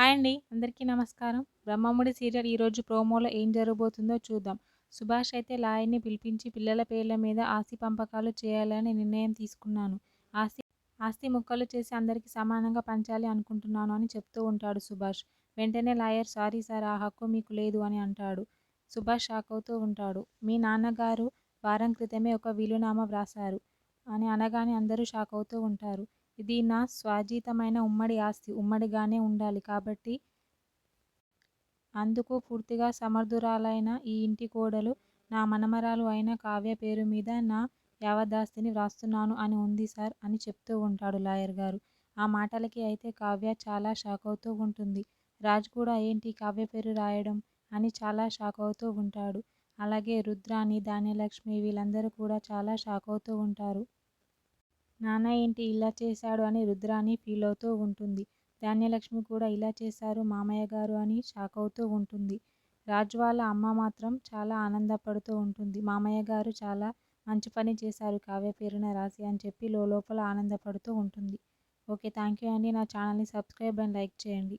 Hi అండి అందరికీ నమస్కారం. బ్రహ్మముడి సీరియల్ ఈరోజు ప్రోమోలో ఏం జరగబోతుందో చూద్దాం. సుభాష్ అయితే లాయర్ని పిలిపించి పిల్లల పేర్ల మీద ఆస్తి పంపకాలు చేయాలని నిర్ణయం తీసుకున్నాను. ఆస్తి ఆస్తి ముక్కలు చేసి అందరికీ సమానంగా పంచాలి అనుకుంటున్నాను అని చెప్తూ ఉంటాడు సుభాష్. వెంటనే లాయర్ సారీ సార్ ఆ హక్కు మీకు లేదు అని అంటాడు. సుభాష్ షాక్ అవుతూ ఉంటాడు. మీ నాన్నగారు వారం క్రితమే ఒక వీలునామా వ్రాసారు అని అనగానే అందరూ షాక్ అవుతూ ఉంటారు. ఇది నా స్వాజీతమైన ఉమ్మడి ఆస్తి ఉమ్మడిగానే ఉండాలి కాబట్టి అందుకు పూర్తిగా సమర్థురాలైన ఈ ఇంటి కోడలు నా మనమరాలు అయిన కావ్య పేరు మీద నా యావదాస్తిని వ్రాస్తున్నాను అని ఉంది సార్ అని చెప్తూ ఉంటాడు లాయర్ గారు. ఆ మాటలకి అయితే కావ్య చాలా షాక్ అవుతూ ఉంటుంది. రాజ్ కూడా ఏంటి కావ్య పేరు రాయడం అని చాలా షాక్ అవుతూ ఉంటాడు. అలాగే రుద్రాని ధాన్యలక్ష్మి వీళ్ళందరూ కూడా చాలా షాక్ అవుతూ ఉంటారు. నాన్న ఏంటి ఇలా చేశాడు అని రుద్రాని ఫీల్ అవుతూ ఉంటుంది. ధాన్యలక్ష్మి కూడా ఇలా చేశారు మామయ్య గారు అని షాక్ అవుతూ ఉంటుంది. రాజు వాళ్ళ అమ్మ మాత్రం చాలా ఆనందపడుతూ ఉంటుంది. మామయ్య గారు చాలా మంచి పని చేశారు కావ్య పేరున రాసి అని చెప్పి లోపల ఆనందపడుతూ ఉంటుంది. ఓకే థ్యాంక్ యూ అండి. నా ఛానల్ని సబ్స్క్రైబ్ అండ్ లైక్ చేయండి.